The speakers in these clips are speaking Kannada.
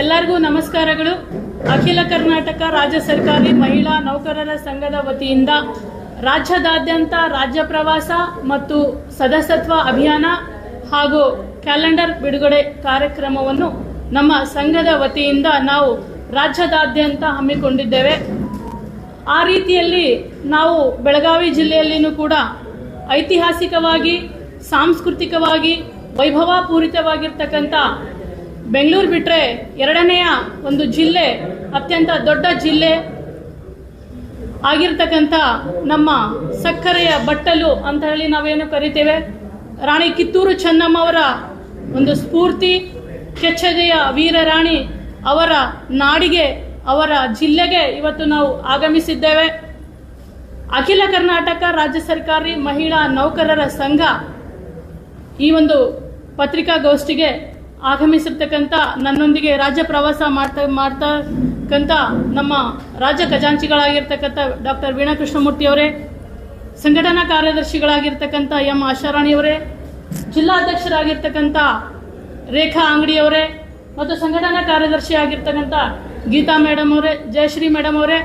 ಎಲ್ಲರಿಗೂ ನಮಸ್ಕಾರಗಳು. ಅಖಿಲ ಕರ್ನಾಟಕ ರಾಜ್ಯ ಸರ್ಕಾರಿ ಮಹಿಳಾ ನೌಕರರ ಸಂಘದ ವತಿಯಿಂದ ರಾಜ್ಯದಾದ್ಯಂತ ರಾಜ್ಯ ಪ್ರವಾಸ ಮತ್ತು ಸದಸ್ಯತ್ವ ಅಭಿಯಾನ ಹಾಗೂ ಕ್ಯಾಲೆಂಡರ್ ಬಿಡುಗಡೆ ಕಾರ್ಯಕ್ರಮವನ್ನು ನಮ್ಮ ಸಂಘದ ವತಿಯಿಂದ ನಾವು ರಾಜ್ಯದಾದ್ಯಂತ ಹಮ್ಮಿಕೊಂಡಿದ್ದೇವೆ. ಆ ರೀತಿಯಲ್ಲಿ ನಾವು ಬೆಳಗಾವಿ ಜಿಲ್ಲೆಯಲ್ಲಿನೂ ಕೂಡ ಐತಿಹಾಸಿಕವಾಗಿ, ಸಾಂಸ್ಕೃತಿಕವಾಗಿ, ವೈಭವಪೂರಿತವಾಗಿರ್ತಕ್ಕಂಥ ಬೆಂಗಳೂರು ಬಿಟ್ಟರೆ ಎರಡನೆಯ ಒಂದು ಜಿಲ್ಲೆ, ಅತ್ಯಂತ ದೊಡ್ಡ ಜಿಲ್ಲೆ ಆಗಿರ್ತಕ್ಕಂಥ ನಮ್ಮ ಸಕ್ಕರೆಯ ಬಟ್ಟಲು ಅಂತ ಹೇಳಿ ನಾವೇನು ಕರಿತೇವೆ? ರಾಣಿ ಕಿತ್ತೂರು ಚೆನ್ನಮ್ಮ ಅವರ ಒಂದು ಸ್ಫೂರ್ತಿ, ಕೆಚ್ಚದೆಯ ವೀರರಾಣಿ ಅವರ ನಾಡಿಗೆ, ಅವರ ಜಿಲ್ಲೆಗೆ ಇವತ್ತು ನಾವು ಆಗಮಿಸಿದ್ದೇವೆ. ಅಖಿಲ ಕರ್ನಾಟಕ ರಾಜ್ಯ ಸರ್ಕಾರಿ ಮಹಿಳಾ ನೌಕರರ ಸಂಘ ಈ ಒಂದು ಪತ್ರಿಕಾಗೋಷ್ಠಿಗೆ ಆಗಮಿಸಿರ್ತಕ್ಕಂಥ ನನ್ನೊಂದಿಗೆ ರಾಜ್ಯ ಪ್ರವಾಸ ಮಾಡ್ತಾ ಮಾಡ್ತಕ್ಕಂಥ ನಮ್ಮ ರಾಜ್ಯ ಖಜಾಂಚಿಗಳಾಗಿರ್ತಕ್ಕಂಥ ಡಾಕ್ಟರ್ ವೀಣಾ ಕೃಷ್ಣಮೂರ್ತಿ ಅವರೇ, ಸಂಘಟನಾ ಕಾರ್ಯದರ್ಶಿಗಳಾಗಿರ್ತಕ್ಕಂಥ ಎಂ ಆಶಾರಾಣಿಯವರೇ ಜಿಲ್ಲಾಧ್ಯಕ್ಷರಾಗಿರ್ತಕ್ಕಂಥ ರೇಖಾ ಅಂಗಡಿಯವರೇ ಮತ್ತು ಸಂಘಟನಾ ಕಾರ್ಯದರ್ಶಿ ಆಗಿರ್ತಕ್ಕಂಥ ಗೀತಾ ಮೇಡಮ್ ಅವರೇ, ಜಯಶ್ರೀ ಮೇಡಮ್ ಅವರೇ,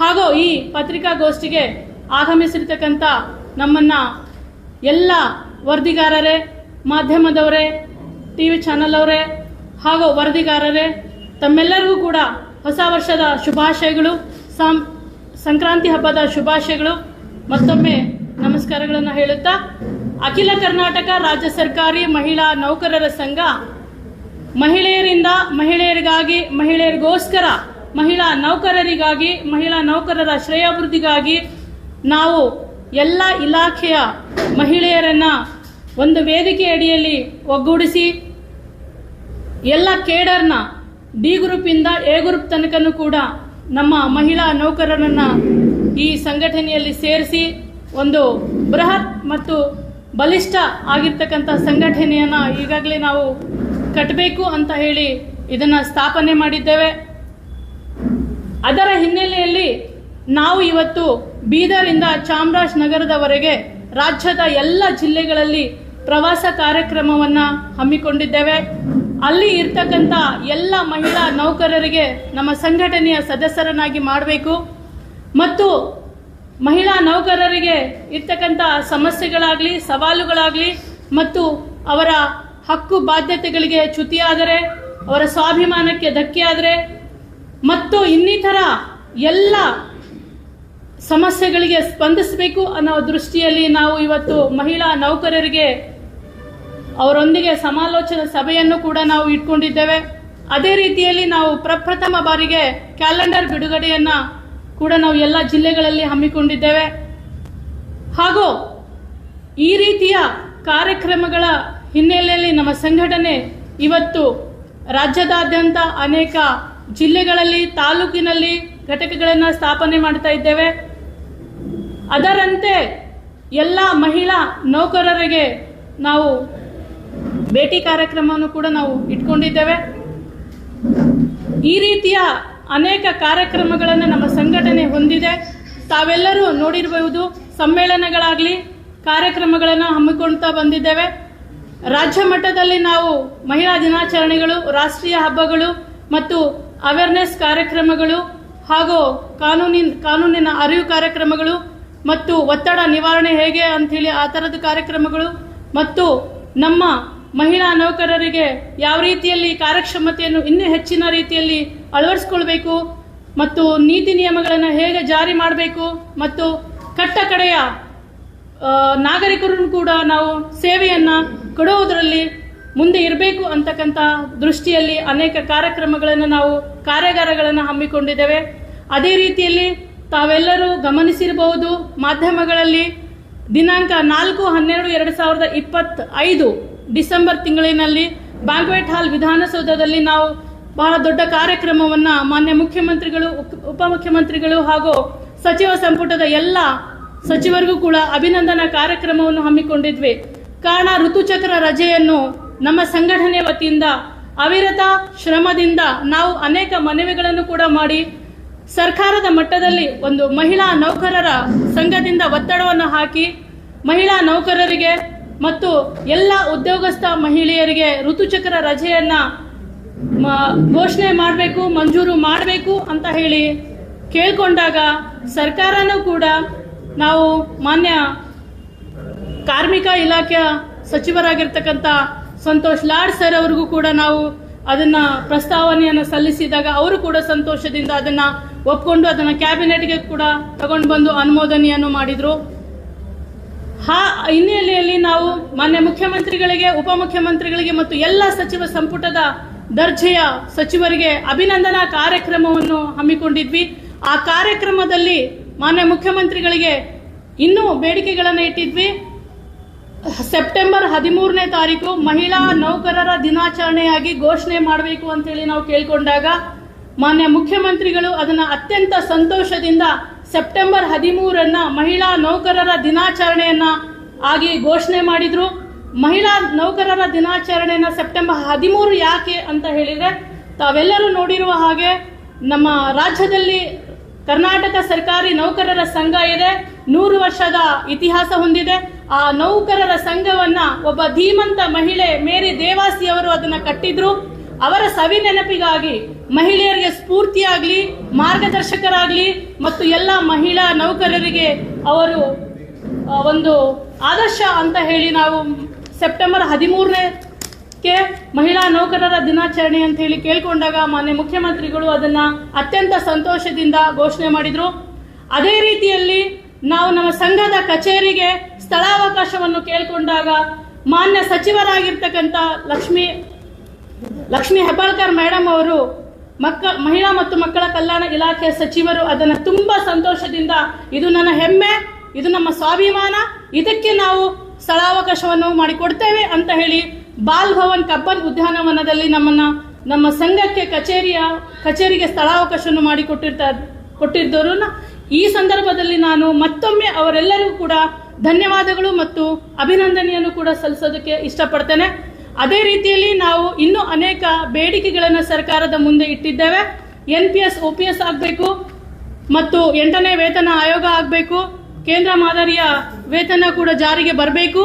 ಹಾಗೂ ಈ ಪತ್ರಿಕಾಗೋಷ್ಠಿಗೆ ಆಗಮಿಸಿರ್ತಕ್ಕಂಥ ನಮ್ಮನ್ನ ಎಲ್ಲ ವರದಿಗಾರರೇ, ಮಾಧ್ಯಮದವರೇ ಟಿ ವಿ ಚಾನಲ್ ಅವರೇ ಹಾಗೂ ವರದಿಗಾರರೇ, ತಮ್ಮೆಲ್ಲರಿಗೂ ಕೂಡ ಹೊಸ ವರ್ಷದ ಶುಭಾಶಯಗಳು, ಸಾಂ, ಸಂಕ್ರಾಂತಿ ಹಬ್ಬದ ಶುಭಾಶಯಗಳು. ಮತ್ತೊಮ್ಮೆ ನಮಸ್ಕಾರಗಳನ್ನು ಹೇಳುತ್ತಾ, ಅಖಿಲ ಕರ್ನಾಟಕ ರಾಜ್ಯ ಸರ್ಕಾರಿ ಮಹಿಳಾ ನೌಕರರ ಸಂಘ, ಮಹಿಳೆಯರಿಂದ ಮಹಿಳೆಯರಿಗಾಗಿ, ಮಹಿಳೆಯರಿಗೋಸ್ಕರ ಮಹಿಳಾ ನೌಕರರಿಗಾಗಿ, ಮಹಿಳಾ ನೌಕರರ ಶ್ರೇಯಾಭಿವೃದ್ಧಿಗಾಗಿ ನಾವು ಎಲ್ಲ ಇಲಾಖೆಯ ಮಹಿಳೆಯರನ್ನ ಒಂದು ವೇದಿಕೆ ಅಡಿಯಲ್ಲಿ ಒಗ್ಗೂಡಿಸಿ ಎಲ್ಲ ಕೇಡರ್ನ ಡಿ ಗ್ರೂಪಿಂದ ಎ ಗ್ರೂಪ್ ತನಕನೂ ಕೂಡ ನಮ್ಮ ಮಹಿಳಾ ನೌಕರರನ್ನ ಈ ಸಂಘಟನೆಯಲ್ಲಿ ಸೇರಿಸಿ ಒಂದು ಬೃಹತ್ ಮತ್ತು ಬಲಿಷ್ಠ ಆಗಿರ್ತಕ್ಕಂಥ ಸಂಘಟನೆಯನ್ನ ಈಗಾಗಲೇ ನಾವು ಕಟ್ಟಬೇಕು ಅಂತ ಹೇಳಿ ಇದನ್ನ ಸ್ಥಾಪನೆ ಮಾಡಿದ್ದೇವೆ. ಅದರ ಹಿನ್ನೆಲೆಯಲ್ಲಿ ನಾವು ಇವತ್ತು ಬೀದರಿಂದ ಚಾಮರಾಜನಗರದವರೆಗೆ ರಾಜ್ಯದ ಎಲ್ಲ ಜಿಲ್ಲೆಗಳಲ್ಲಿ ಪ್ರವಾಸ ಕಾರ್ಯಕ್ರಮವನ್ನ ಹಮ್ಮಿಕೊಂಡಿದ್ದೇವೆ. ಅಲ್ಲಿ ಇರ್ತಕ್ಕಂಥ ಎಲ್ಲ ಮಹಿಳಾ ನೌಕರರಿಗೆ ನಮ್ಮ ಸಂಘಟನೆಯ ಸದಸ್ಯರನ್ನಾಗಿ ಮಾಡಬೇಕು. ಮತ್ತು ಮಹಿಳಾ ನೌಕರರಿಗೆ ಇರ್ತಕ್ಕಂಥ ಸಮಸ್ಯೆಗಳಾಗಲಿ, ಸವಾಲುಗಳಾಗಲಿ ಮತ್ತು ಅವರ ಹಕ್ಕು ಬಾಧ್ಯತೆಗಳಿಗೆ ಚ್ಯುತಿಯಾದರೆ, ಅವರ ಸ್ವಾಭಿಮಾನಕ್ಕೆ ಧಕ್ಕೆಯಾದರೆ, ಮತ್ತು ಇನ್ನಿತರ ಎಲ್ಲ ಸಮಸ್ಯೆಗಳಿಗೆ ಸ್ಪಂದಿಸಬೇಕು ಅನ್ನೋ ದೃಷ್ಟಿಯಲ್ಲಿ ನಾವು ಇವತ್ತು ಮಹಿಳಾ ನೌಕರರಿಗೆ ಅವರೊಂದಿಗೆ ಸಮಾಲೋಚನಾ ಸಭೆಯನ್ನು ಕೂಡ ನಾವು ಇಟ್ಕೊಂಡಿದ್ದೇವೆ. ಅದೇ ರೀತಿಯಲ್ಲಿ ನಾವು ಪ್ರಪ್ರಥಮ ಬಾರಿಗೆ ಕ್ಯಾಲೆಂಡರ್ ಬಿಡುಗಡೆಯನ್ನ ಕೂಡ ನಾವು ಎಲ್ಲ ಜಿಲ್ಲೆಗಳಲ್ಲಿ ಹಮ್ಮಿಕೊಂಡಿದ್ದೇವೆ. ಹಾಗೂ ಈ ರೀತಿಯ ಕಾರ್ಯಕ್ರಮಗಳ ಹಿನ್ನೆಲೆಯಲ್ಲಿ ನಮ್ಮ ಸಂಘಟನೆ ಇವತ್ತು ರಾಜ್ಯದಾದ್ಯಂತ ಅನೇಕ ಜಿಲ್ಲೆಗಳಲ್ಲಿ, ತಾಲೂಕಿನಲ್ಲಿ ಘಟಕಗಳನ್ನು ಸ್ಥಾಪನೆ ಮಾಡ್ತಾ ಇದ್ದೇವೆ. ಅದರಂತೆ ಎಲ್ಲ ಮಹಿಳಾ ನೌಕರರಿಗೆ ನಾವು ಭೇಟಿ ಕಾರ್ಯಕ್ರಮವನ್ನು ಕೂಡ ನಾವು ಇಟ್ಕೊಂಡಿದ್ದೇವೆ. ಈ ರೀತಿಯ ಅನೇಕ ಕಾರ್ಯಕ್ರಮಗಳನ್ನು ನಮ್ಮ ಸಂಘಟನೆ ಹೊಂದಿದೆ. ತಾವೆಲ್ಲರೂ ನೋಡಿರಬಹುದು, ಸಮ್ಮೇಳನಗಳಾಗಲಿ ಕಾರ್ಯಕ್ರಮಗಳನ್ನು ಹಮ್ಮಿಕೊಳ್ತಾ ಬಂದಿದ್ದೇವೆ. ರಾಜ್ಯ ಮಟ್ಟದಲ್ಲಿ ನಾವು ಮಹಿಳಾ ದಿನಾಚರಣೆಗಳು, ರಾಷ್ಟ್ರೀಯ ಹಬ್ಬಗಳು ಮತ್ತು ಅವೇರ್ನೆಸ್ ಕಾರ್ಯಕ್ರಮಗಳು ಹಾಗೂ ಕಾನೂನಿನ ಕಾನೂನಿನ ಅರಿವು ಕಾರ್ಯಕ್ರಮಗಳು ಮತ್ತು ಒತ್ತಡ ನಿವಾರಣೆ ಹೇಗೆ ಅಂಥೇಳಿ ಆ ಥರದ ಕಾರ್ಯಕ್ರಮಗಳು ಮತ್ತು ನಮ್ಮ ಮಹಿಳಾ ನೌಕರರಿಗೆ ಯಾವ ರೀತಿಯಲ್ಲಿ ಕಾರ್ಯಕ್ಷಮತೆಯನ್ನು ಇನ್ನೂ ಹೆಚ್ಚಿನ ರೀತಿಯಲ್ಲಿ ಅಳವಡಿಸ್ಕೊಳ್ಬೇಕು ಮತ್ತು ನೀತಿ ನಿಯಮಗಳನ್ನು ಹೇಗೆ ಜಾರಿ ಮಾಡಬೇಕು ಮತ್ತು ಕಟ್ಟ ಕಡೆಯ ನಾಗರಿಕರನ್ನು ಕೂಡ ನಾವು ಸೇವೆಯನ್ನು ಕೊಡುವುದರಲ್ಲಿ ಮುಂದೆ ಇರಬೇಕು ಅಂತಕ್ಕಂಥ ದೃಷ್ಟಿಯಲ್ಲಿ ಅನೇಕ ಕಾರ್ಯಕ್ರಮಗಳನ್ನು ನಾವು, ಕಾರ್ಯಾಗಾರಗಳನ್ನು ಹಮ್ಮಿಕೊಂಡಿದ್ದೇವೆ. ಅದೇ ರೀತಿಯಲ್ಲಿ ತಾವೆಲ್ಲರೂ ಗಮನಿಸಿರಬಹುದು ಮಾಧ್ಯಮಗಳಲ್ಲಿ ದಿನಾಂಕ ನಾಲ್ಕು ಹನ್ನೆರಡು ಎರಡು ಸಾವಿರದ ಇಪ್ಪತ್ತೈದು ಡಿಸೆಂಬರ್ ತಿಂಗಳಿನಲ್ಲಿ ಬ್ಯಾಂಕ್ವೆಟ್ ಹಾಲ್ ವಿಧಾನಸೌಧದಲ್ಲಿ ನಾವು ಬಹಳ ದೊಡ್ಡ ಕಾರ್ಯಕ್ರಮವನ್ನ ಮಾನ್ಯ ಮುಖ್ಯಮಂತ್ರಿಗಳು, ಉಪ- ಉಪಮುಖ್ಯಮಂತ್ರಿಗಳು ಹಾಗೂ ಸಚಿವ ಸಂಪುಟದ ಎಲ್ಲ ಸಚಿವರಿಗೂ ಕೂಡ ಅಭಿನಂದನಾ ಕಾರ್ಯಕ್ರಮವನ್ನು ಹಮ್ಮಿಕೊಂಡಿದ್ವಿ. ಕಾರಣ ಋತುಚಕ್ರ ರಜೆಯನ್ನು ನಮ್ಮ ಸಂಘಟನೆ ವತಿಯಿಂದ ಅವಿರತ ಶ್ರಮದಿಂದ ನಾವು ಅನೇಕ ಮನವಿಗಳನ್ನು ಕೂಡ ಮಾಡಿ ಸರ್ಕಾರದ ಮಟ್ಟದಲ್ಲಿ ಒಂದು ಮಹಿಳಾ ನೌಕರರ ಸಂಘದಿಂದ ಒತ್ತಡವನ್ನು ಹಾಕಿ ಮಹಿಳಾ ನೌಕರರಿಗೆ ಮತ್ತು ಎಲ್ಲ ಉದ್ಯೋಗಸ್ಥ ಮಹಿಳೆಯರಿಗೆ ಋತುಚಕ್ರ ರಜೆಯನ್ನ ಘೋಷಣೆ ಮಾಡಬೇಕು, ಮಂಜೂರು ಮಾಡಬೇಕು ಅಂತ ಹೇಳಿ ಕೇಳ್ಕೊಂಡಾಗ ಸರ್ಕಾರನೂ ಕೂಡ ನಾವು ಮಾನ್ಯ ಕಾರ್ಮಿಕ ಇಲಾಖೆಯ ಸಚಿವರಾಗಿರ್ತಕ್ಕಂಥ ಸಂತೋಷ್ ಲಾಡ್ ಸರ್ ಅವರಿಗೂ ಕೂಡ ನಾವು ಅದನ್ನ ಪ್ರಸ್ತಾವನೆಯನ್ನು ಸಲ್ಲಿಸಿದಾಗ ಅವರು ಕೂಡ ಸಂತೋಷದಿಂದ ಅದನ್ನ ಒಪ್ಕೊಂಡು ಅದನ್ನ ಕ್ಯಾಬಿನೆಟ್ಗೆ ಕೂಡ ತಗೊಂಡು ಬಂದು ಅನುಮೋದನೆಯನ್ನು ಮಾಡಿದ್ರು. ಹಾ, ಹಿನ್ನೆಲೆಯಲ್ಲಿ ನಾವು ಮಾನ್ಯ ಮುಖ್ಯಮಂತ್ರಿಗಳಿಗೆ, ಉಪಮುಖ್ಯಮಂತ್ರಿಗಳಿಗೆ ಮತ್ತು ಎಲ್ಲ ಸಚಿವ ಸಂಪುಟದ ದರ್ಜೆಯ ಸಚಿವರಿಗೆ ಅಭಿನಂದನಾ ಕಾರ್ಯಕ್ರಮವನ್ನು ಹಮ್ಮಿಕೊಂಡಿದ್ವಿ. ಆ ಕಾರ್ಯಕ್ರಮದಲ್ಲಿ ಮಾನ್ಯ ಮುಖ್ಯಮಂತ್ರಿಗಳಿಗೆ ಇನ್ನೂ ಬೇಡಿಕೆಗಳನ್ನು ಇಟ್ಟಿದ್ವಿ. ಸೆಪ್ಟೆಂಬರ್ ಹದಿಮೂರನೇ ತಾರೀಕು ಮಹಿಳಾ ನೌಕರರ ದಿನಾಚರಣೆಯಾಗಿ ಘೋಷಣೆ ಮಾಡಬೇಕು ಅಂತೇಳಿ ನಾವು ಕೇಳಿಕೊಂಡಾಗ ಮಾನ್ಯ ಮುಖ್ಯಮಂತ್ರಿಗಳು ಅದನ್ನು ಅತ್ಯಂತ ಸಂತೋಷದಿಂದ ಸೆಪ್ಟೆಂಬರ್ ಹದಿಮೂರನ್ನ ಮಹಿಳಾ ನೌಕರರ ದಿನಾಚರಣೆಯನ್ನ ಆಗಿ ಘೋಷಣೆ ಮಾಡಿದ್ರು. ಮಹಿಳಾ ನೌಕರರ ದಿನಾಚರಣೆಯನ್ನ ಸೆಪ್ಟೆಂಬರ್ ಹದಿಮೂರು ಯಾಕೆ ಅಂತ ಹೇಳಿದ್ರೆ, ತಾವೆಲ್ಲರೂ ನೋಡಿರುವ ಹಾಗೆ ನಮ್ಮ ರಾಜ್ಯದಲ್ಲಿ ಕರ್ನಾಟಕ ಸರ್ಕಾರಿ ನೌಕರರ ಸಂಘ ಇದೆ. ನೂರು ವರ್ಷದ ಇತಿಹಾಸ ಹೊಂದಿದೆ. ಆ ನೌಕರರ ಸಂಘವನ್ನ ಒಬ್ಬ ಧೀಮಂತ ಮಹಿಳೆ ಮೇರಿ ದೇವಾಸಿ ಅವರು ಅದನ್ನ ಕಟ್ಟಿದ್ರು. ಅವರ ಸವಿ ನೆನಪಿಗಾಗಿ ಮಹಿಳೆಯರಿಗೆ ಸ್ಫೂರ್ತಿಯಾಗಲಿ, ಮಾರ್ಗದರ್ಶಕರಾಗಲಿ ಮತ್ತು ಎಲ್ಲ ಮಹಿಳಾ ನೌಕರರಿಗೆ ಅವರು ಒಂದು ಆದರ್ಶ ಅಂತ ಹೇಳಿ ನಾವು ಸೆಪ್ಟೆಂಬರ್ ಹದಿಮೂರನೇಕ್ಕೆ ಮಹಿಳಾ ನೌಕರರ ದಿನಾಚರಣೆ ಅಂತ ಹೇಳಿ ಕೇಳ್ಕೊಂಡಾಗ ಮಾನ್ಯ ಮುಖ್ಯಮಂತ್ರಿಗಳು ಅದನ್ನ ಅತ್ಯಂತ ಸಂತೋಷದಿಂದ ಘೋಷಣೆ ಮಾಡಿದ್ರು. ಅದೇ ರೀತಿಯಲ್ಲಿ ನಾವು ನಮ್ಮ ಸಂಘದ ಕಚೇರಿಗೆ ಸ್ಥಳಾವಕಾಶವನ್ನು ಕೇಳ್ಕೊಂಡಾಗ ಮಾನ್ಯ ಸಚಿವರಾಗಿರ್ತಕ್ಕಂಥ ಲಕ್ಷ್ಮಿ ಲಕ್ಷ್ಮಿ ಹೆಬ್ಬಾಳ್ಕರ್ ಮೇಡಮ್ ಅವರು ಮಕ್ಕ, ಮಹಿಳಾ ಮತ್ತು ಮಕ್ಕಳ ಕಲ್ಯಾಣ ಇಲಾಖೆ ಸಚಿವರು ಅದನ್ನು ತುಂಬ ಸಂತೋಷದಿಂದ, ಇದು ನನ್ನ ಹೆಮ್ಮೆ, ಇದು ನಮ್ಮ ಸ್ವಾಭಿಮಾನ, ಇದಕ್ಕೆ ನಾವು ಸ್ಥಳಾವಕಾಶವನ್ನು ಮಾಡಿಕೊಡ್ತೇವೆ ಅಂತ ಹೇಳಿ ಬಾಲ್ ಭವನ್ ಕಬ್ಬನ್ ಉದ್ಯಾನವನದಲ್ಲಿ ನಮ್ಮನ್ನ, ನಮ್ಮ ಸಂಘಕ್ಕೆ ಕಚೇರಿಯ, ಕಚೇರಿಗೆ ಸ್ಥಳಾವಕಾಶವನ್ನು ಮಾಡಿಕೊಟ್ಟಿರ್ತಾ ಕೊಟ್ಟಿದ್ದರು ಈ ಸಂದರ್ಭದಲ್ಲಿ ನಾನು ಮತ್ತೊಮ್ಮೆ ಅವರೆಲ್ಲರಿಗೂ ಕೂಡ ಧನ್ಯವಾದಗಳು ಮತ್ತು ಅಭಿನಂದನೆಯನ್ನು ಕೂಡ ಸಲ್ಲಿಸೋದಕ್ಕೆ ಇಷ್ಟಪಡ್ತೇನೆ. ಅದೇ ರೀತಿಯಲ್ಲಿ ನಾವು ಇನ್ನೂ ಅನೇಕ ಬೇಡಿಕೆಗಳನ್ನು ಸರ್ಕಾರದ ಮುಂದೆ ಇಟ್ಟಿದ್ದೇವೆ. N P S O P S ಆಗಬೇಕು ಮತ್ತು ಎಂಟನೇ ವೇತನ ಆಯೋಗ ಆಗಬೇಕು. ಕೇಂದ್ರ ಮಾದರಿಯ ವೇತನ ಕೂಡ ಜಾರಿಗೆ ಬರಬೇಕು.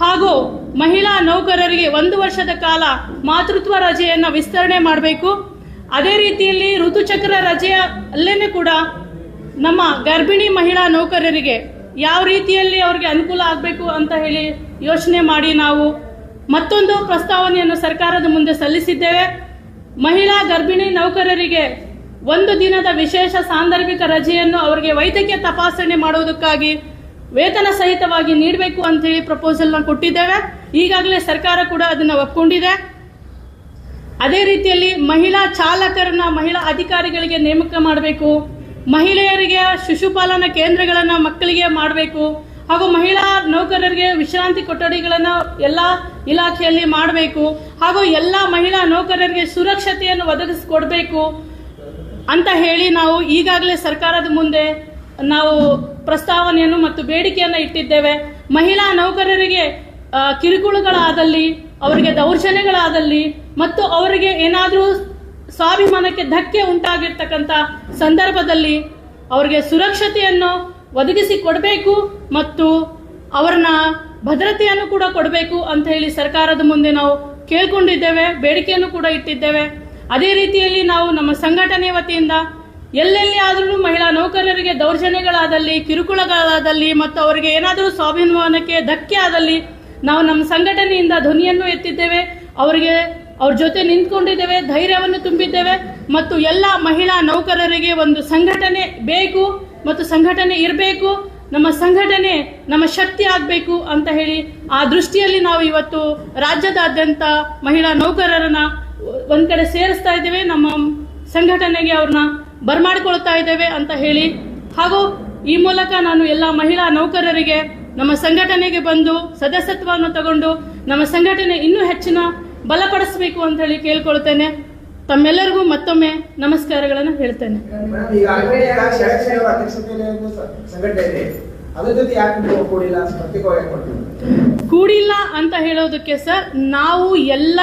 ಹಾಗೂ ಮಹಿಳಾ ನೌಕರರಿಗೆ ಒಂದು ವರ್ಷದ ಕಾಲ ಮಾತೃತ್ವ ರಜೆಯನ್ನು ವಿಸ್ತರಣೆ ಮಾಡಬೇಕು. ಅದೇ ರೀತಿಯಲ್ಲಿ ಋತುಚಕ್ರ ರಜೆಯ ಅಲ್ಲೇನೆ ಕೂಡ ನಮ್ಮ ಗರ್ಭಿಣಿ ಮಹಿಳಾ ನೌಕರರಿಗೆ ಯಾವ ರೀತಿಯಲ್ಲಿ ಅವ್ರಿಗೆ ಅನುಕೂಲ ಆಗಬೇಕು ಅಂತ ಹೇಳಿ ಯೋಚನೆ ಮಾಡಿ ನಾವು ಮತ್ತೊಂದು ಪ್ರಸ್ತಾವನೆಯನ್ನು ಸರ್ಕಾರದ ಮುಂದೆ ಸಲ್ಲಿಸಿದ್ದೇವೆ. ಮಹಿಳಾ ಗರ್ಭಿಣಿ ನೌಕರರಿಗೆ ಒಂದು ದಿನದ ವಿಶೇಷ ಸಾಂದರ್ಭಿಕ ರಜೆಯನ್ನು ಅವರಿಗೆ ವೈದ್ಯಕೀಯ ತಪಾಸಣೆ ಮಾಡುವುದಕ್ಕಾಗಿ ವೇತನ ಸಹಿತವಾಗಿ ನೀಡಬೇಕು ಅಂತ ಹೇಳಿ ಪ್ರಪೋಸಲ್ನ ಕೊಟ್ಟಿದ್ದೇವೆ. ಈಗಾಗಲೇ ಸರ್ಕಾರ ಕೂಡ ಅದನ್ನು ಒಪ್ಪಿಕೊಂಡಿದೆ ಅದೇ ರೀತಿಯಲ್ಲಿ ಮಹಿಳಾ ಚಾಲಕರನ್ನ, ಮಹಿಳಾ ಅಧಿಕಾರಿಗಳಿಗೆ ನೇಮಕ ಮಾಡಬೇಕು. ಮಹಿಳೆಯರಿಗೆ ಶಿಶುಪಾಲನಾ ಕೇಂದ್ರಗಳನ್ನು ಮಕ್ಕಳಿಗೆ ಮಾಡಬೇಕು. ಹಾಗೂ ಮಹಿಳಾ ನೌಕರರಿಗೆ ವಿಶ್ರಾಂತಿ ಕೊಠಡಿಗಳನ್ನು ಎಲ್ಲ ಇಲಾಖೆಯಲ್ಲಿ ಮಾಡಬೇಕು ಹಾಗೂ ಎಲ್ಲ ಮಹಿಳಾ ನೌಕರರಿಗೆ ಸುರಕ್ಷತೆಯನ್ನು ಒದಗಿಸಿಕೊಡ್ಬೇಕು ಅಂತ ಹೇಳಿ ನಾವು ಈಗಾಗಲೇ ಸರ್ಕಾರದ ಮುಂದೆ ನಾವು ಪ್ರಸ್ತಾವನೆಯನ್ನು ಮತ್ತು ಬೇಡಿಕೆಯನ್ನು ಇಟ್ಟಿದ್ದೇವೆ. ಮಹಿಳಾ ನೌಕರರಿಗೆ ಕಿರುಕುಳಗಳಾದಲ್ಲಿ, ಅವರಿಗೆ ದೌರ್ಜನ್ಯಗಳಾದಲ್ಲಿ ಮತ್ತು ಅವರಿಗೆ ಏನಾದರೂ ಸ್ವಾಭಿಮಾನಕ್ಕೆ ಧಕ್ಕೆ ಉಂಟಾಗಿರ್ತಕ್ಕಂಥ ಸಂದರ್ಭದಲ್ಲಿ ಅವರಿಗೆ ಸುರಕ್ಷತೆಯನ್ನು ಒದಗಿಸಿ ಕೊಡಬೇಕು. ಮತ್ತು ಅವರನ್ನ ಭದ್ರತೆಯನ್ನು ಕೂಡ ಕೊಡಬೇಕು ಅಂತ ಹೇಳಿ ಸರ್ಕಾರದ ಮುಂದೆ ನಾವು ಕೇಳ್ಕೊಂಡಿದ್ದೇವೆ, ಬೇಡಿಕೆಯನ್ನು ಕೂಡ ಇಟ್ಟಿದ್ದೇವೆ. ಅದೇ ರೀತಿಯಲ್ಲಿ ನಾವು ನಮ್ಮ ಸಂಘಟನೆ ವತಿಯಿಂದ ಎಲ್ಲೆಲ್ಲಿ ಆದರೂ ಮಹಿಳಾ ನೌಕರರಿಗೆ ದೌರ್ಜನ್ಯಗಳಾದಲ್ಲಿ, ಕಿರುಕುಳಗಳಾದಲ್ಲಿ ಮತ್ತು ಅವರಿಗೆ ಏನಾದರೂ ಸ್ವಾಭಿಮಾನಕ್ಕೆ ಧಕ್ಕೆ ಆದಲ್ಲಿ ನಾವು ನಮ್ಮ ಸಂಘಟನೆಯಿಂದ ಧ್ವನಿಯನ್ನು ಎತ್ತಿದ್ದೇವೆ. ಅವರಿಗೆ ಅವ್ರ ಜೊತೆ ನಿಂತ್ಕೊಂಡಿದ್ದೇವೆ, ಧೈರ್ಯವನ್ನು ತುಂಬಿದ್ದೇವೆ ಮತ್ತು ಎಲ್ಲ ಮಹಿಳಾ ನೌಕರರಿಗೆ ಒಂದು ಸಂಘಟನೆ ಬೇಕು ಮತ್ತು ಸಂಘಟನೆ ಇರಬೇಕು. ನಮ್ಮ ಸಂಘಟನೆ ನಮ್ಮ ಶಕ್ತಿ ಆಗಬೇಕು ಅಂತ ಹೇಳಿ ಆ ದೃಷ್ಟಿಯಲ್ಲಿ ನಾವು ಇವತ್ತು ರಾಜ್ಯದಾದ್ಯಂತ ಮಹಿಳಾ ನೌಕರರನ್ನ ಒಂದ್ ಕಡೆ ಸೇರಿಸ್ತಾ ಇದ್ದೇವೆ. ನಮ್ಮ ಸಂಘಟನೆಗೆ ಅವ್ರನ್ನ ಬರ್ಮಾಡ್ಕೊಳ್ತಾ ಇದ್ದೇವೆ ಅಂತ ಹೇಳಿ. ಹಾಗೂ ಈ ಮೂಲಕ ನಾನು ಎಲ್ಲ ಮಹಿಳಾ ನೌಕರರಿಗೆ, ನಮ್ಮ ಸಂಘಟನೆಗೆ ಬಂದು ಸದಸ್ಯತ್ವವನ್ನು ತಗೊಂಡು ನಮ್ಮ ಸಂಘಟನೆ ಇನ್ನೂ ಹೆಚ್ಚಿನ ಬಲಪಡಿಸಬೇಕು ಅಂತ ಹೇಳಿ ಕೇಳ್ಕೊಳ್ತೇನೆ. ತಮ್ಮೆಲ್ಲರಿಗೂ ಮತ್ತೊಮ್ಮೆ ನಮಸ್ಕಾರಗಳನ್ನು ಹೇಳ್ತೇನೆ. ಕೂಡಿಲ್ಲ ಅಂತ ಹೇಳೋದಕ್ಕೆ ಸರ್ ನಾವು ಎಲ್ಲ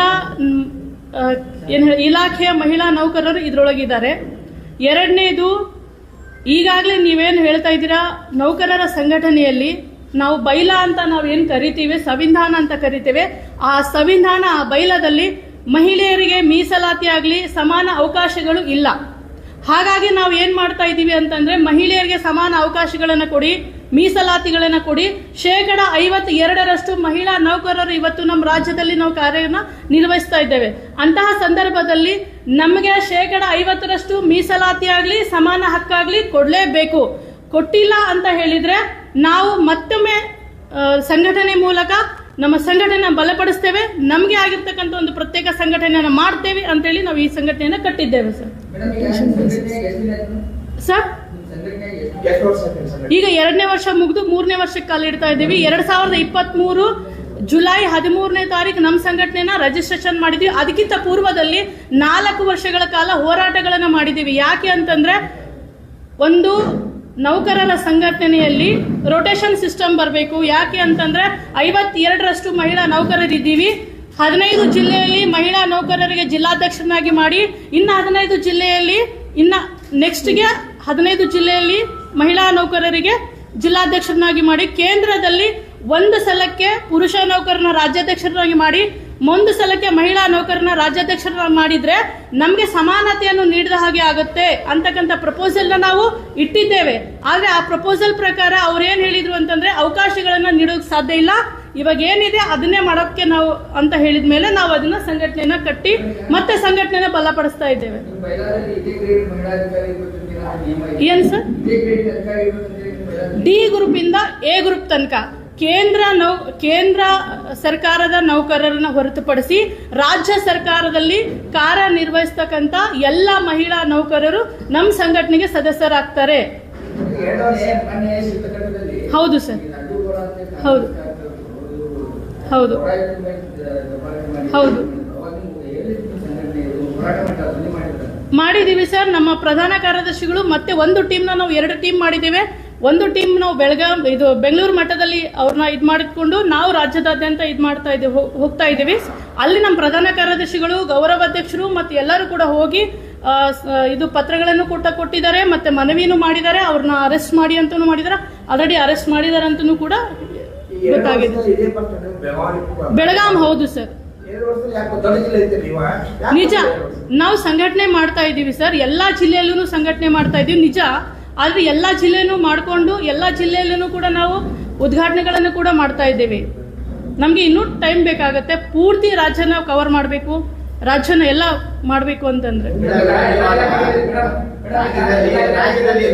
ಏನು ಇಲಾಖೆಯ ಮಹಿಳಾ ನೌಕರರು ಇದ್ರೊಳಗಿದ್ದಾರೆ. ಎರಡನೇದು ಈಗಾಗಲೇ ನೀವೇನು ಹೇಳ್ತಾ ಇದ್ದೀರಾ ನೌಕರರ ಸಂಘಟನೆಯಲ್ಲಿ ನಾವು ಬೈಲ ಅಂತ ನಾವು ಏನು ಕರಿತೀವಿ ಸಂವಿಧಾನ ಅಂತ ಕರಿತೇವೆ. ಆ ಸಂವಿಧಾನ ಆ ಬೈಲದಲ್ಲಿ ಮಹಿಳೆಯರಿಗೆ ಮೀಸಲಾತಿ ಆಗಲಿ ಸಮಾನ ಅವಕಾಶಗಳು ಇಲ್ಲ. ಹಾಗಾಗಿ ನಾವು ಏನ್ ಮಾಡ್ತಾ ಇದ್ದೀವಿ ಅಂತಂದ್ರೆ ಮಹಿಳೆಯರಿಗೆ ಸಮಾನ ಅವಕಾಶಗಳನ್ನು ಕೊಡಿ, ಮೀಸಲಾತಿಗಳನ್ನ ಕೊಡಿ. ಶೇಕಡ ಐವತ್ತು ಎರಡರಷ್ಟು ಮಹಿಳಾ ನೌಕರರು ಇವತ್ತು ನಮ್ಮ ರಾಜ್ಯದಲ್ಲಿ ನಾವು ಕಾರ್ಯನ ನಿರ್ವಹಿಸ್ತಾ ಇದ್ದೇವೆ. ಅಂತಹ ಸಂದರ್ಭದಲ್ಲಿ ನಮಗೆ ಶೇಕಡ ಐವತ್ತರಷ್ಟು ಮೀಸಲಾತಿ ಆಗಲಿ, ಸಮಾನ ಹಕ್ಕಾಗ್ಲಿ ಕೊಡಲೇಬೇಕು. ಕೊಟ್ಟಿಲ್ಲ ಅಂತ ಹೇಳಿದ್ರೆ ನಾವು ಮತ್ತೊಮ್ಮೆ ಸಂಘಟನೆ ಮೂಲಕ ನಮ್ಮ ಸಂಘಟನೆ ಬಲಪಡಿಸ್ತೇವೆ. ನಮಗೆ ಆಗಿರ್ತಕ್ಕಂಥ ಒಂದು ಪ್ರತ್ಯೇಕ ಸಂಘಟನೆಯನ್ನು ಮಾಡ್ತೇವೆ ಅಂತೇಳಿ ನಾವು ಈ ಸಂಘಟನೆಯನ್ನು ಕಟ್ಟಿದ್ದೇವೆ ಸರ್? ಸರ್? ಈಗ ಎರಡನೇ ವರ್ಷ ಮುಗಿದು ಮೂರನೇ ವರ್ಷಕ್ಕೆ ಕಾಲಿಡ್ತಾ ಇದ್ದೀವಿ. ಎರಡ್ ಸಾವಿರದ ಇಪ್ಪತ್ತ್ ಮೂರು ಜುಲೈ ಹದಿಮೂರನೇ ತಾರೀಕು ನಮ್ಮ ಸಂಘಟನೆನ ರಿಜಿಸ್ಟ್ರೇಷನ್ ಮಾಡಿದ್ವಿ. ಅದಕ್ಕಿಂತ ಪೂರ್ವದಲ್ಲಿ ನಾಲ್ಕು ವರ್ಷಗಳ ಕಾಲ ಹೋರಾಟಗಳನ್ನ ಮಾಡಿದ್ದೀವಿ. ಯಾಕೆ ಅಂತಂದ್ರೆ ಒಂದು ನೌಕರರ ಸಂಘಟನೆಯಲ್ಲಿ ರೊಟೇಷನ್ ಸಿಸ್ಟಮ್ ಬರಬೇಕು. ಯಾಕೆ ಅಂತಂದ್ರೆ ಐವತ್ತೆರಡರಷ್ಟು ಮಹಿಳಾ ನೌಕರರಿದ್ದೀವಿ. ಹದಿನೈದು ಜಿಲ್ಲೆಯಲ್ಲಿ ಮಹಿಳಾ ನೌಕರರಿಗೆ ಜಿಲ್ಲಾಧ್ಯಕ್ಷರನ್ನಾಗಿ ಮಾಡಿ, ಇನ್ನು ಹದಿನೈದು ಜಿಲ್ಲೆಯಲ್ಲಿ, ಇನ್ನು ನೆಕ್ಸ್ಟ್ಗೆ ಹದಿನೈದು ಜಿಲ್ಲೆಯಲ್ಲಿ ಮಹಿಳಾ ನೌಕರರಿಗೆ ಜಿಲ್ಲಾಧ್ಯಕ್ಷರನ್ನಾಗಿ ಮಾಡಿ, ಕೇಂದ್ರದಲ್ಲಿ ಒಂದು ಸಲಕ್ಕೆ ಪುರುಷ ನೌಕರನ ರಾಜ್ಯಾಧ್ಯಕ್ಷರನ್ನಾಗಿ ಮಾಡಿ ಒಂದು ಸಲಕ್ಕೆ ಮಹಿಳಾ ನೌಕರನ ರಾಜ್ಯಾಧ್ಯಕ್ಷರನ್ನ ಮಾಡಿದ್ರೆ ನಮಗೆ ಸಮಾನತೆಯನ್ನು ನೀಡಿದ ಹಾಗೆ ಆಗುತ್ತೆ ಅಂತಕ್ಕಂಥ ಪ್ರಪೋಸಲ್ ನಾವು ಇಟ್ಟಿದ್ದೇವೆ. ಆದ್ರೆ ಆ ಪ್ರಪೋಸಲ್ ಪ್ರಕಾರ ಅವ್ರು ಏನು ಹೇಳಿದ್ರು ಅಂತಂದ್ರೆ ಅವಕಾಶಗಳನ್ನ ನೀಡೋಕೆ ಸಾಧ್ಯ ಇಲ್ಲ. ಇವಾಗ ಏನಿದೆ ಅದನ್ನೇ ಮಾಡೋಕ್ಕೆ ನಾವು ಅಂತ ಹೇಳಿದ ಮೇಲೆ ನಾವು ಅದನ್ನ ಸಂಘಟನೆಯನ್ನ ಕಟ್ಟಿ ಮತ್ತೆ ಸಂಘಟನೆನ ಬಲಪಡಿಸ್ತಾ ಇದ್ದೇವೆ? ಏನ್ ಸರ್? ಡಿ ಗ್ರೂಪ್ ಇಂದ ಎ ಗ್ರೂಪ್ ತನಕ. ಕೇಂದ್ರ ನೌ, ಕೇಂದ್ರ ಸರ್ಕಾರದ ನೌಕರರನ್ನ ಹೊರತುಪಡಿಸಿ ರಾಜ್ಯ ಸರ್ಕಾರದಲ್ಲಿ ಕಾರ್ಯನಿರ್ವಹಿಸ್ತಕ್ಕಂಥ ಎಲ್ಲ ಮಹಿಳಾ ನೌಕರರು ನಮ್ಮ ಸಂಘಟನೆಗೆ ಸದಸ್ಯರಾಗ್ತಾರೆ. ಹೌದು ಸರ್. ಹೌದು. ಹೌದು. ಹೌದು. ಅವಾಗ ನೀವು ಹೇಳಿದ್ದು ಸಂಘಟನೆ ಇದು ಹೋರಾಟ ಮಾಡಿ ಅದನ್ನೇ ಮಾಡಿದ್ರು ಮಾಡಿದೀವಿ ಸರ್. ನಮ್ಮ ಪ್ರಧಾನ ಕಾರ್ಯದರ್ಶಿಗಳು ಮತ್ತೆ ಒಂದು ಟೀಮ್ನ ನಾವು ಎರಡು ಟೀಮ್ ಮಾಡಿದ್ದೇವೆ ಒಂದು ಟೀಮ್ ನಾವು ಬೆಳಗಾಂ ಇದು ಬೆಂಗಳೂರು ಮಟ್ಟದಲ್ಲಿ ಅವ್ರನ್ನ ಇದು ಮಾಡಿಕೊಂಡು ನಾವು ರಾಜ್ಯದಾದ್ಯಂತ ಇದು ಮಾಡ್ತಾ ಇದ್ದೀವಿ ಹೋಗ್ತಾ ಇದ್ದೀವಿ. ಅಲ್ಲಿ ನಮ್ಮ ಪ್ರಧಾನ ಕಾರ್ಯದರ್ಶಿಗಳು ಗೌರವಾಧ್ಯಕ್ಷರು ಮತ್ತು ಎಲ್ಲರೂ ಕೂಡ ಹೋಗಿ ಇದು ಪತ್ರಗಳನ್ನು ಕೂಡ ಕೊಟ್ಟಿದ್ದಾರೆ ಮತ್ತೆ ಮನವಿನೂ ಮಾಡಿದ್ದಾರೆ. ಅವ್ರನ್ನ ಅರೆಸ್ಟ್ ಮಾಡಿ ಅಂತಲೂ ಮಾಡಿದ್ದಾರೆ. ಆಲ್ರೆಡಿ ಅರೆಸ್ಟ್ ಮಾಡಿದ್ದಾರೆ ಅಂತಲೂ ಕೂಡ ಗೊತ್ತಾಗಿದೆ. ಬೆಳಗಾಂ ಹೌದು ಸರ್. ನಿಜ. ನಾವು ಸಂಘಟನೆ ಮಾಡ್ತಾ ಇದ್ದೀವಿ ಸರ್. ಎಲ್ಲಾ ಜಿಲ್ಲೆಯಲ್ಲೂ ಸಂಘಟನೆ ಮಾಡ್ತಾ ಇದ್ದೀವಿ. ನಿಜ. ಆದ್ರೆ ಎಲ್ಲಾ ಜಿಲ್ಲೆನೂ ಮಾಡ್ಕೊಂಡು ಎಲ್ಲಾ ಜಿಲ್ಲೆಯಲ್ಲೂ ಕೂಡ ನಾವು ಉದ್ಘಾಟನೆಗಳನ್ನು ಕೂಡ ಮಾಡ್ತಾ ಇದ್ದೇವೆ. ನಮಗೆ ಇನ್ನೂ ಟೈಮ್ ಬೇಕಾಗತ್ತೆ. ಪೂರ್ತಿ ರಾಜ್ಯನ ಕವರ್ ಮಾಡಬೇಕು ರಾಜ್ಯನ ಎಲ್ಲ ಮಾಡಬೇಕು ಅಂತಂದ್ರೆ. ರಾಜ್ಯದಲ್ಲಿ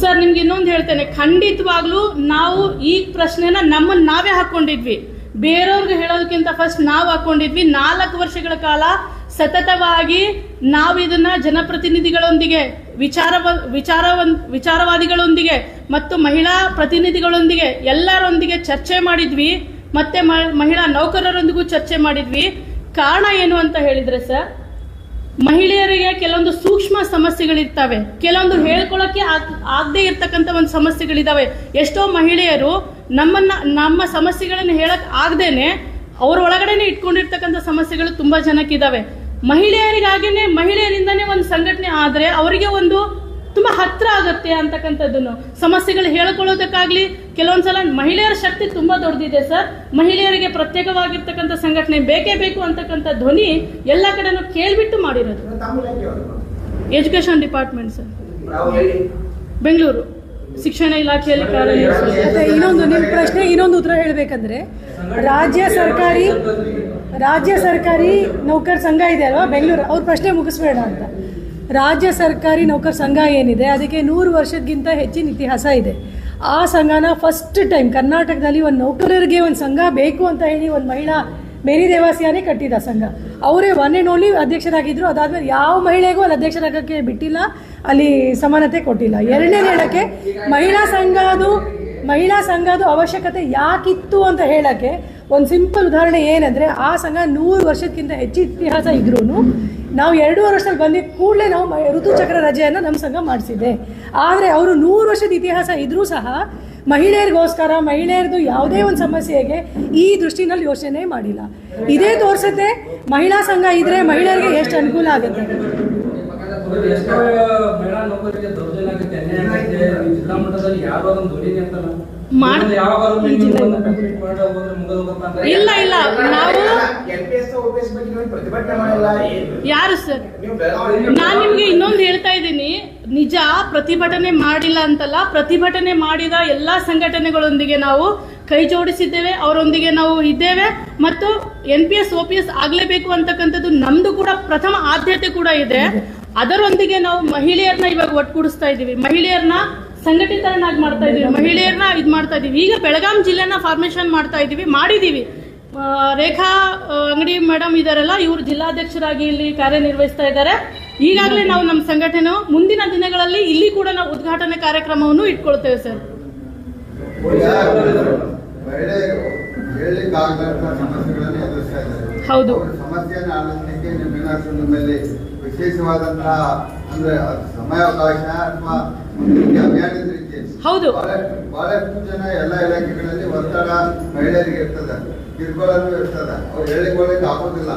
ಸರ್ ನಿಮ್ಗೆ ಇನ್ನೊಂದು ಹೇಳ್ತೇನೆ. ಖಂಡಿತವಾಗ್ಲೂ ನಾವು ಈ ಪ್ರಶ್ನೆನ ನಮ್ಮನ್ನ ನಾವೇ ಹಾಕೊಂಡಿದ್ವಿ. ಬೇರೆಯವ್ರಿಗೆ ಹೇಳೋದಕ್ಕಿಂತ ಫಸ್ಟ್ ನಾವು ಹಾಕೊಂಡಿದ್ವಿ. ನಾಲ್ಕು ವರ್ಷಗಳ ಕಾಲ ಸತತವಾಗಿ ನಾವು ಇದನ್ನ ಜನಪ್ರತಿನಿಧಿಗಳೊಂದಿಗೆ ವಿಚಾರ ವಿಚಾರವನ್ ವಿಚಾರವಾದಿಗಳೊಂದಿಗೆ ಮತ್ತು ಮಹಿಳಾ ಪ್ರತಿನಿಧಿಗಳೊಂದಿಗೆ ಎಲ್ಲರೊಂದಿಗೆ ಚರ್ಚೆ ಮಾಡಿದ್ವಿ. ಮತ್ತೆ ಮಹಿಳಾ ನೌಕರರೊಂದಿಗೂ ಚರ್ಚೆ ಮಾಡಿದ್ವಿ. ಕಾರಣ ಏನು ಅಂತ ಹೇಳಿದ್ರೆ ಸರ್ ಮಹಿಳೆಯರಿಗೆ ಕೆಲವೊಂದು ಸಮಸ್ಯೆಗಳಿರ್ತವೆ. ಕೆಲವೊಂದು ಹೇಳ್ಕೊಳಕ್ಕೆ ಆಗ್- ಆಗದೆ ಇರ್ತಕ್ಕಂಥ ಒಂದು ಸಮಸ್ಯೆಗಳಿದಾವೆ. ಎಷ್ಟೋ ಮಹಿಳೆಯರು ನಮ್ಮನ್ನ, ನಮ್ಮ ಸಮಸ್ಯೆಗಳನ್ನು ಹೇಳಕ್ ಆಗದೇನೆ ಅವ್ರ ಒಳಗಡೆನೆ ಇಟ್ಕೊಂಡಿರ್ತಕ್ಕಂಥ ಸಮಸ್ಯೆಗಳು ತುಂಬಾ ಜನಕ್ಕಿದಾವೆ. ಮಹಿಳೆಯರಿಗಾಗಿನೇ, ಮಹಿಳೆಯರಿಂದನೇ ಒಂದು ಸಂಘಟನೆ ಆದ್ರೆ ಅವರಿಗೆ ಒಂದು ತುಂಬಾ ಹತ್ರ ಆಗತ್ತೆ ಅಂತಕ್ಕಂಥದ್ದನ್ನು. ಸಮಸ್ಯೆಗಳು ಹೇಳ್ಕೊಳ್ಳೋದಕ್ಕಾಗ್ಲಿ, ಕೆಲವೊಂದ್ಸಲ ಮಹಿಳೆಯರ ಶಕ್ತಿ ತುಂಬಾ ದೊಡ್ಡದಿದೆ ಸರ್. ಮಹಿಳೆಯರಿಗೆ ಪ್ರತ್ಯೇಕವಾಗಿರ್ತಕ್ಕಂಥ ಸಂಘಟನೆ ಬೇಕೇ ಬೇಕು ಅಂತಕ್ಕಂಥ ಧ್ವನಿ ಎಲ್ಲ ಕಡೆನೂ ಕೇಳ್ಬಿಟ್ಟು ಮಾಡಿರೋದು. ಎಜುಕೇಶನ್ ಡಿಪಾರ್ಟ್ಮೆಂಟ್ ಸರ್ ಬೆಂಗಳೂರು ಶಿಕ್ಷಣ ಇಲಾಖೆಯಲ್ಲಿ ಕಾರ್ಯನಿರ್ವಹಿಸುತ್ತೆ ಇನ್ನೊಂದು ನಿಮ್ಮ ಪ್ರಶ್ನೆ, ಇನ್ನೊಂದು ಉತ್ತರ ಹೇಳಬೇಕಂದ್ರೆ, ರಾಜ್ಯ ಸರ್ಕಾರಿ ರಾಜ್ಯ ಸರ್ಕಾರಿ ನೌಕರ ಸಂಘ ಇದೆ ಅಲ್ವಾ? ಬೆಂಗಳೂರು ಅವ್ರ ಪ್ರಶ್ನೆ ಮುಗಿಸ್ಬೇಡ ಅಂತ. ರಾಜ್ಯ ಸರ್ಕಾರಿ ನೌಕರ ಸಂಘ ಏನಿದೆ, ಅದಕ್ಕೆ ನೂರು ವರ್ಷಕ್ಕಿಂತ ಹೆಚ್ಚಿನ ಇತಿಹಾಸ ಇದೆ. ಆ ಸಂಘನ ಫಸ್ಟ್ ಟೈಮ್ ಕರ್ನಾಟಕದಲ್ಲಿ ಒಂದು ನೌಕರರಿಗೆ ಒಂದು ಸಂಘ ಬೇಕು ಅಂತ ಹೇಳಿ ಒಂದು ಮಹಿಳಾ ಮೇರಿ ದೇವಾಸಿಯಾನೇ ಕಟ್ಟಿದ ಸಂಘ. ಅವರೇ ಒನ್ ಆ್ಯಂಡ್ ಓನ್ಲಿ ಅಧ್ಯಕ್ಷರಾಗಿದ್ದರು ಅದಾದಮೇಲೆ ಯಾವ ಮಹಿಳೆಗೂ ಅಲ್ಲಿ ಅಧ್ಯಕ್ಷರಾಗಕ್ಕೆ ಬಿಟ್ಟಿಲ್ಲ. ಅಲ್ಲಿ ಸಮಾನತೆ ಕೊಟ್ಟಿಲ್ಲ. ಎರಡನೇ ಹೇಳಕ್ಕೆ ಮಹಿಳಾ ಸಂಘ ಅದು ಮಹಿಳಾ ಸಂಘದ ಅವಶ್ಯಕತೆ ಯಾಕಿತ್ತು ಅಂತ ಹೇಳೋಕ್ಕೆ ಒಂದು ಸಿಂಪಲ್ ಉದಾಹರಣೆ ಏನಂದರೆ ಆ ಸಂಘ ನೂರು ವರ್ಷಕ್ಕಿಂತ ಹೆಚ್ಚು ಇತಿಹಾಸ ಇದ್ರೂ ನಾವು ಎರಡೂವರೆ ವರ್ಷದಲ್ಲಿ ಬಂದಿದ್ದ ಕೂಡಲೇ ನಾವು ಋತುಚಕ್ರ ರಜೆಯನ್ನು ನಮ್ಮ ಸಂಘ ಮಾಡಿಸಿದೆ. ಆದರೆ ಅವರು ನೂರು ವರ್ಷದ ಇತಿಹಾಸ ಇದ್ದರೂ ಸಹ ಮಹಿಳೆಯರಿಗೋಸ್ಕರ ಮಹಿಳೆಯರದು ಯಾವುದೇ ಒಂದು ಸಮಸ್ಯೆಗೆ ಈ ದೃಷ್ಟಿನಲ್ಲಿ ಯೋಚನೆ ಮಾಡಿಲ್ಲ. ಇದೇ ತೋರಿಸುತ್ತೆ ಮಹಿಳಾ ಸಂಘ ಇದ್ರೆ ಮಹಿಳೆಯರಿಗೆ ಎಷ್ಟು ಅನುಕೂಲ ಆಗುತ್ತೆ? ಇಲ್ಲ ಇಲ್ಲ. ನಾವು ಯಾರು ಸರ್? ನಾನು ನಿಮ್ಗೆ ಇನ್ನೊಂದು ಹೇಳ್ತಾ ಇದ್ದೀನಿ. ನಿಜ ಪ್ರತಿಭಟನೆ ಮಾಡಿಲ್ಲ ಅಂತಲ್ಲ ಪ್ರತಿಭಟನೆ ಮಾಡಿದ ಎಲ್ಲಾ ಸಂಘಟನೆಗಳೊಂದಿಗೆ ನಾವು ಕೈ ಜೋಡಿಸಿದ್ದೇವೆ ಅವರೊಂದಿಗೆ ನಾವು ಇದ್ದೇವೆ ಮತ್ತು N P S P S ಆಗ್ಲೇಬೇಕು ಅಂತಕ್ಕಂಥದ್ದು ನಮ್ದು ಕೂಡ ಪ್ರಥಮ ಆದ್ಯತೆ ಕೂಡ ಇದೆ. ಅದರೊಂದಿಗೆ ನಾವು ಮಹಿಳೆಯರನ್ನ ಇವಾಗ ಒಟ್ಟುಗೂಡಿಸ್ತಾ ಇದ್ದೀವಿ. ಮಹಿಳೆಯರನ್ನ ಸಂಘಟಿತರನ್ನಾಗಿ ಮಾಡ್ತಾ ಇದೀವಿ ಮಹಿಳೆಯರನ್ನ ಇದು ಮಾಡ್ತಾ ಇದೀವಿ ಈಗ ಬೆಳಗಾಂ ಜಿಲ್ಲೆನ ಫಾರ್ಮೇಶನ್ ಮಾಡ್ತಾ ಇದೀವಿ ಮಾಡಿದೀವಿ ರೇಖಾ ಅಂಗಡಿ ಮೇಡಮ್ ಇದಾರಲ್ಲ, ಇವರು ಜಿಲ್ಲಾಧ್ಯಕ್ಷರಾಗಿ ಇಲ್ಲಿ ಕಾರ್ಯನಿರ್ವಹಿಸ್ತಾ ಇದ್ದಾರೆ ಈಗಾಗಲೇ ನಾವು ನಮ್ಮ ಸಂಘಟನೆ ಮುಂದಿನ ದಿನಗಳಲ್ಲಿ ಇಲ್ಲಿ ಕೂಡ ನಾವು ಉದ್ಘಾಟನೆ ಕಾರ್ಯಕ್ರಮವನ್ನು ಇಟ್ಕೊಳ್ತೇವೆ ಸರ್ ಹೌದು. ಅಂದ್ರೆ ಅಥವಾ ಹೌದು. ಬಹಳ- ಬಹಳಷ್ಟು ಜನ ಎಲ್ಲ ಇಲಾಖೆಗಳಲ್ಲಿ ಒತ್ತಡ ಮಹಿಳೆಯರಿಗೆ ಇರ್ತದೆ ಕಿರುಕುಳನೂ ಇರ್ತದೆ. ಅವ್ರು ಹೇಳಿಕೊಳ್ಳಿಕ್ಕೆ ಆಗೋದಿಲ್ಲ.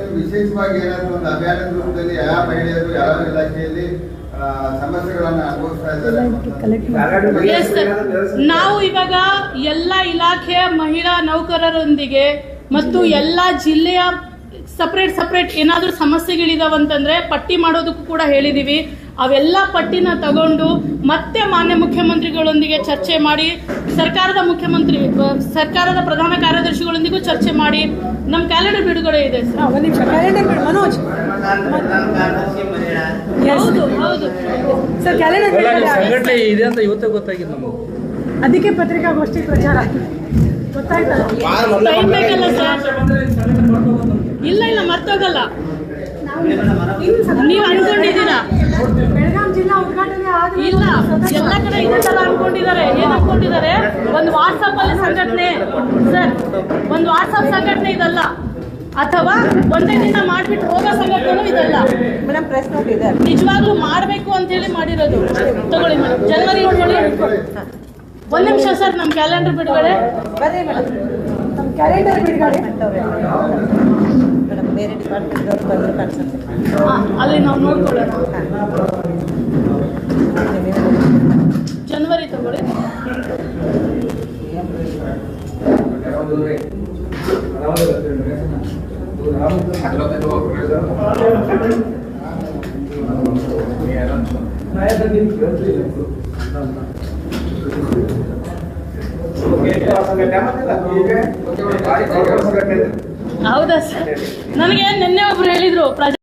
ನೀವು ವಿಶೇಷವಾಗಿ ಏನಾದ್ರು ಒಂದು ಅಭಿಯಾನದ ರೂಪದಲ್ಲಿ ಯಾವ ಮಹಿಳೆಯರು ಯಾವ ಇಲಾಖೆಯಲ್ಲಿ ಸಮಸ್ಯೆಗಳನ್ನ ಅನುಭವಿಸ್ತಾ ಇದ್ದಾರೆ? ಕಲೆಕ್ಟ್ ಎಸ್ ಸರ್ ನಾವು ಇವಾಗ ಎಲ್ಲ ಇಲಾಖೆಯ ಮಹಿಳಾ ನೌಕರರೊಂದಿಗೆ ಮತ್ತು ಎಲ್ಲ ಜಿಲ್ಲೆಯ ಸಪ್ರೇಟ್ ಸಪ್ರೇಟ್ ಏನಾದರೂ ಸಮಸ್ಯೆಗಳಿದಾವಂತಂದ್ರೆ ಪಟ್ಟಿ ಮಾಡೋದಕ್ಕೂ ಕೂಡ ಹೇಳಿದೀವಿ. ಅವೆಲ್ಲ ಪಟ್ಟಿನ ತಗೊಂಡು ಮತ್ತೆ ಮಾನ್ಯ ಮುಖ್ಯಮಂತ್ರಿಗಳೊಂದಿಗೆ ಚರ್ಚೆ ಮಾಡಿ ಸರ್ಕಾರದ ಮುಖ್ಯಮಂತ್ರಿ ಸರ್ಕಾರದ ಪ್ರಧಾನ ಕಾರ್ಯದರ್ಶಿಗಳೊಂದಿಗೂ ಚರ್ಚೆ ಮಾಡಿ. ನಮ್ಮ ಕ್ಯಾಲೆಂಡರ್ ಬಿಡುಗಡೆ ಇದೆ ಸರ್. ಒಂದು ನಿಮಿಷ ಕ್ಯಾಲೆಂಡರ್ ಬಿಡಿ ಮನೋಜ್. ಪ್ರಧಾನ ಕಾರ್ಯದರ್ಶಿ ಮಹಿಳಾ ಹೌದು ಹೌದು. Sir calendar. ಇದೆ ಅಂತ ಇವತ್ತೇ ಗೊತ್ತಾಗಿದ್ದು ನಮಗೆ. ಅದಕ್ಕೆ ಪತ್ರಿಕಾಗೋಷ್ಠಿ ಪ್ರಚಾರ. ಸರ್. ಇಲ್ಲ ಇಲ್ಲ ಮರ್ತೋಗಲ್ಲ. ನೀವು ಅನ್ಕೊಂಡಿದ್ದೀರಾ? ಬೆಳಗಾಂ ಜಿಲ್ಲಾ ಉದ್ಘಾಟನೆ ಆಗಿಲ್ಲ ಇಲ್ಲ. ಎಲ್ಲ ಕಡೆ ಇದೇ ತರ ಅನ್ಕೊಂಡಿದ್ದಾರೆ. ಏನ್ ಅನ್ಕೊಂಡಿದ್ದಾರೆ? ಒಂದು ವಾಟ್ಸಪ್ ಅಲ್ಲಿ ಸಂಘಟನೆ. ಸರ್ ಒಂದು ವಾಟ್ಸಪ್ ಸಂಘಟನೆ ಇದಲ್ಲ. ಅಥವಾ ಒಂದೇ ದಿನ ಮಾಡ್ಬಿಟ್ಟು ಹೋಗೋ ಸಂಘಟನೆ ಇದಲ್ಲ. ಮೇಡಮ್ ಪ್ರೆಸ್ ನೋಟ್ ಇದೆ. ನಿಜವಾಗ್ಲೂ ಮಾಡ್ಬೇಕು ಅಂತ ಹೇಳಿ ಮಾಡಿರೋದು. ತಗೊಳ್ಳಿ ಮೇಡಮ್ ಜನವರಿ ಇಟ್ಕೊಳ್ಳಿ ಒಂದ್ ನಿಮಿಷ ಸರ್ ನಮ್ ಕ್ಯಾಲೆಂಡರ್ ಬಿಡುಗಡೆ. ಬರ್ರಿ ಮೇಡಮ್ ನಮ್ಮ ಕ್ಯಾಲೆಂಡರ್ ಬಿಡುಗಡೆ ಮೇಡಮ್ ಬೇರೆ ಡಿಪಾರ್ಟ್ಮೆಂಟ್ ಅವ್ರು ಬಂದರೆ ಕಾಣಿಸುತ್ತೆ ಅಲ್ಲಿ ನಾವು ನೋಡ್ಕೊಳ್ಳೋಣ. ಜನವರಿ ತಗೊಳ್ಳಿ. ಹೌದಾ ಸರ್? ನನಗೆ ನಿನ್ನೆ ಒಬ್ರು ಹೇಳಿದ್ರು ಪ್ರಜಾ